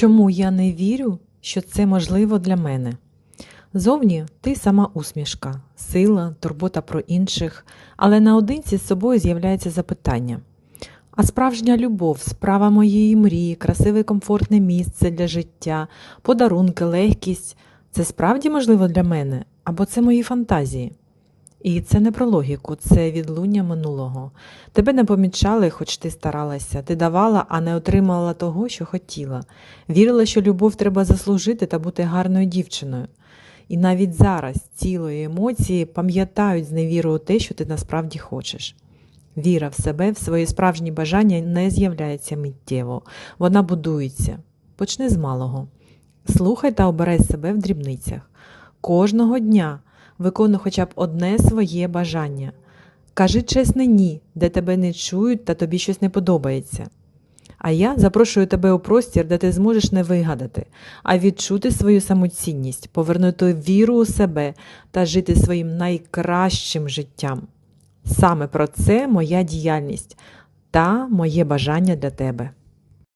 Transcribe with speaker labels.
Speaker 1: Чому я не вірю, що це можливо для мене? Зовні ти сама усмішка, сила, турбота про інших, але наодинці з собою з'являється запитання. А справжня любов, справа моєї мрії, красиве комфортне місце для життя, подарунки, легкість це справді можливо для мене або це мої фантазії? І це не про логіку, це відлуння минулого. Тебе не помічали, хоч ти старалася, ти давала, а не отримала того, що хотіла. Вірила, що любов треба заслужити та бути гарною дівчиною. І навіть зараз тіло і емоції пам'ятають з невірою те, що ти насправді хочеш. Віра в себе, в свої справжні бажання не з'являється миттєво, вона будується. Почни з малого. Слухай та обирай себе в дрібницях. Кожного дня виконуй хоча б одне своє бажання. Кажи чесне ні, де тебе не чують та тобі щось не подобається. А я запрошую тебе у простір, де ти зможеш не вигадати, а відчути свою самоцінність, повернути віру у себе та жити своїм найкращим життям. Саме про це моя діяльність та моє бажання для тебе.